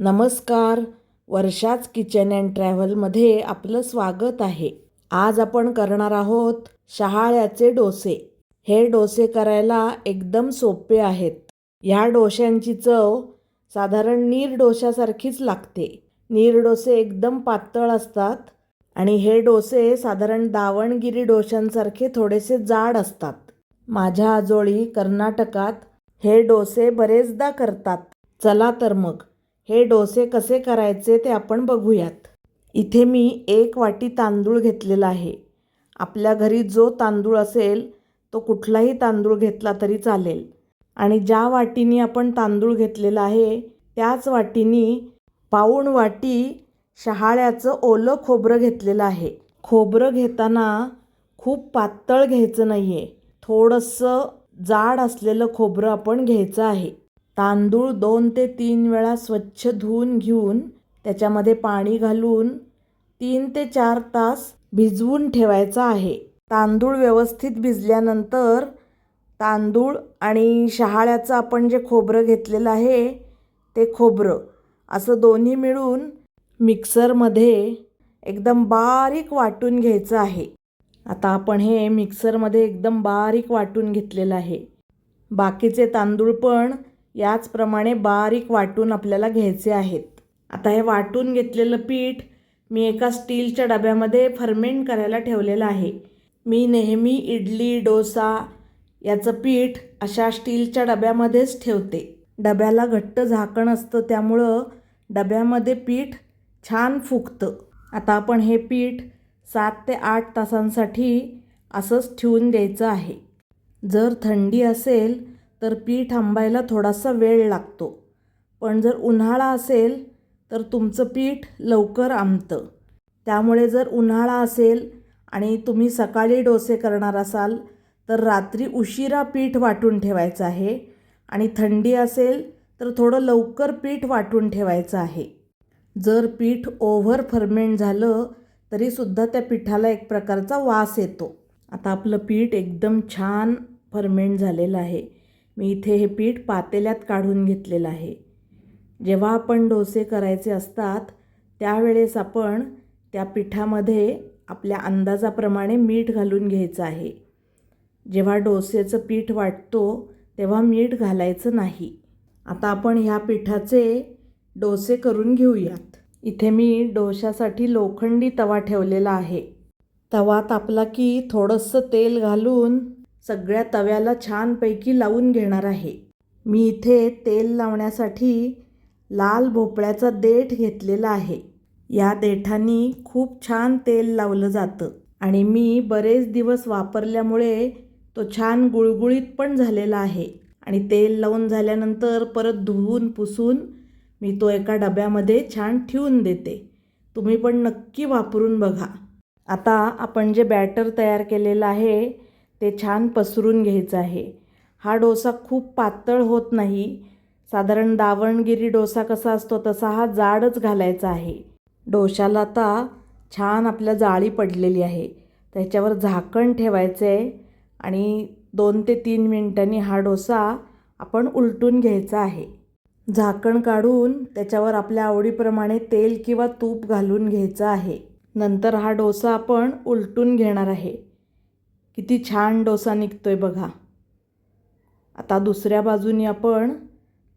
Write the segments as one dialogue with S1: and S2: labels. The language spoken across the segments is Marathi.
S1: नमस्कार. वर्षाच किचन अँड ट्रॅव्हलमध्ये आपलं स्वागत आहे. आज आपण करणार आहोत शहाळ्याचे डोसे. हे डोसे करायला एकदम सोपे आहेत. ह्या डोश्यांची चव साधारण नीर डोश्यासारखीच लागते. नीर डोसे एकदम पातळ असतात आणि हे डोसे साधारण दावणगिरी डोश्यांसारखे थोडेसे जाड असतात. माझ्या आजोळी कर्नाटकात हे डोसे बरेचदा करतात. चला तर मग. हे डोसे कसे करायचे ते आपण बघूयात. इथे मी एक वाटी तांदूळ घेतलेला आहे. आपल्या घरी जो तांदूळ असेल तो कुठलाही तांदूळ घेतला तरी चालेल. आणि ज्या वाटीनी आपण तांदूळ घेतलेला आहे त्याच वाटीनी पाऊण वाटी शहाळ्याचं ओलं खोबरं घेतलेलं आहे. खोबरं घेताना खूप पातळ घ्यायचं नाही आहे थोडंसं जाड असलेलं खोबरं आपण घ्यायचं आहे. तांदूळ दोन ते तीन वेळा स्वच्छ धुवून घेऊन त्याच्यामध्ये पाणी घालून तीन ते चार तास भिजवून ठेवायचा आहे. तांदूळ व्यवस्थित भिजल्यानंतर तांदूळ आणि शहाळ्याचं आपण जे खोबरं घेतलेलं आहे ते खोबरं असं दोन्ही मिळून मिक्सरमध्ये एकदम बारीक वाटून घ्यायचं आहे. आता आपण हे मिक्सरमध्ये एकदम बारीक वाटून घेतलेलं आहे. बाकीचे तांदूळ पण याचप्रमाणे बारीक वाटून आपल्याला घ्यायचे आहेत. आता हे वाटून घेतलेलं पीठ मी एका स्टीलच्या डब्यामध्ये फर्मेंट करायला ठेवलेलं आहे. मी नेहमी इडली डोसा याचं पीठ अशा स्टीलच्या डब्यामध्येच ठेवते. डब्याला घट्ट झाकण असतं त्यामुळं डब्यामध्ये पीठ छान फुगतं. आता आपण हे पीठ सात ते आठ तासांसाठी असंच ठेवून द्यायचं आहे. जर थंडी असेल तर पीठ आंबायला थोडासा वेळ लागतो. पण जर उन्हाळा असेल तर तुमचं पीठ लवकर आंबतं. त्यामुळे जर उन्हाळा असेल आणि तुम्ही सकाळी डोसे करणार असाल तर रात्री उशिरा पीठ वाटून ठेवायचं आहे. आणि थंडी असेल तर थोडं लवकर पीठ वाटून ठेवायचं आहे. जर पीठ ओव्हर फर्मेंट झालं तरीसुद्धा त्या पिठाला एक प्रकारचा वास येतो. आता आपलं पीठ एकदम छान फर्मेंट झालेलं आहे. मी इथे हे पीठ पातेल्यात काढून घेतलेलं आहे. जेव्हा आपण डोसे करायचे असतात त्यावेळेस आपण त्या पिठामध्ये आपल्या अंदाजाप्रमाणे मीठ घालून घ्यायचं आहे. जेव्हा डोसेचं पीठ वाटतो तेव्हा मीठ घालायचं नाही. आता आपण ह्या पिठाचे डोसे करून घेऊयात. इथे मी डोशासाठी लोखंडी तवा ठेवलेला आहे. तवा तापला की थोडंसं तेल घालून सगळ्या तव्याला छानपैकी लावून घेणार आहे. मी इथे तेल लावण्यासाठी लाल भोपळ्याचा देठ घेतलेला आहे. या देठानी खूप छान तेल लावलं जातं आणि मी बरेच दिवस वापरल्यामुळे तो छान गुळगुळीत पण झालेला आहे. आणि तेल लावून झाल्यानंतर परत धुवून पुसून मी तो एका डब्यामध्ये छान ठेवून देते. तुम्ही पण नक्की वापरून बघा. आता आपण जे बॅटर तयार केलेलं आहे ते छान पसरून घ्यायचं आहे. हा डोसा खूप पातळ होत नाही. साधारण दावणगिरी डोसा कसा असतो तसा हा जाडच घालायचा आहे. डोशाला आता छान आपल्या जाळी पडलेली आहे. त्याच्यावर झाकण ठेवायचं आहे आणि दोन ते तीन मिनटांनी हा डोसा आपण उलटून घ्यायचा आहे. झाकण काढून त्याच्यावर आपल्या आवडीप्रमाणे तेल किंवा तूप घालून घ्यायचं आहे. नंतर हा डोसा आपण उलटून घेणार आहे. किती छान डोसा निघतो आहे बघा. आता दुसऱ्या बाजूनी आपण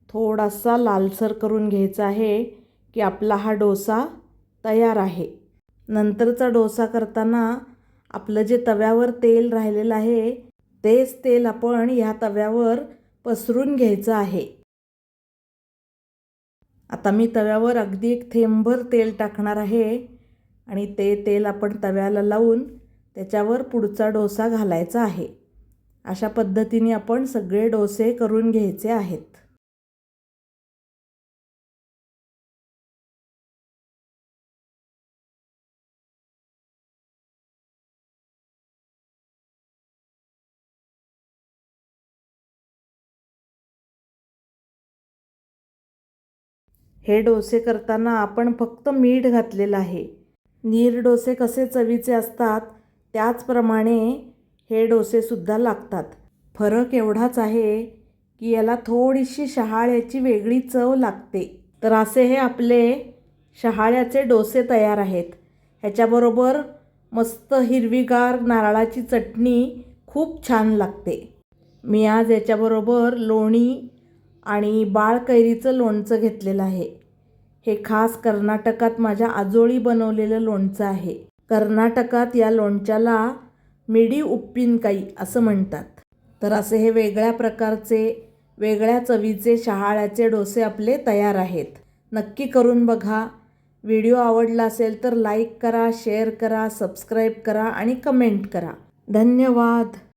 S1: थोडासा लालसर करून घ्यायचा आहे की आपला हा डोसा तयार आहे. नंतरचा डोसा करताना आपलं जे तव्यावर तेल राहिलेलं आहे तेच तेल आपण ह्या तव्यावर पसरून घ्यायचं आहे. आता मी तव्यावर अगदी एक थेंबभर तेल टाकणार आहे आणि ते तेल आपण तव्याला लावून त्याच्यावर पुढचा डोसा घालायचा आहे. अशा पद्धतीने आपण सगळे डोसे करून घ्यायचे आहेत. हे डोसे करताना आपण फक्त मीठ घातलेलं आहे. नीर डोसे कसे चवीचे असतात? त्याचप्रमाणे हे डोसेसुद्धा लागतात. फरक एवढाच आहे की याला थोडीशी शहाळ्याची वेगळी चव लागते. तर असे हे आपले शहाळ्याचे डोसे तयार आहेत. ह्याच्याबरोबर मस्त हिरवीगार नारळाची चटणी खूप छान लागते. मी आज याच्याबरोबर लोणी आणि बाळ कैरीचं लोणचं घेतलेलं आहे. हे खास कर्नाटकात माझ्या आजोळी बनवलेलं लोणचं आहे. कर्नाटकात या लोणच्याला मिडी उप्पिनकाई असं म्हणतात. तर असे हे वेगळ्या प्रकारचे वेगळ्या चवीचे शहाळ्याचे डोसे आपले तयार आहेत. नक्की करून बघा. व्हिडिओ आवडला असेल तर लाईक करा शेअर करा सबस्क्राईब करा आणि कमेंट करा. धन्यवाद.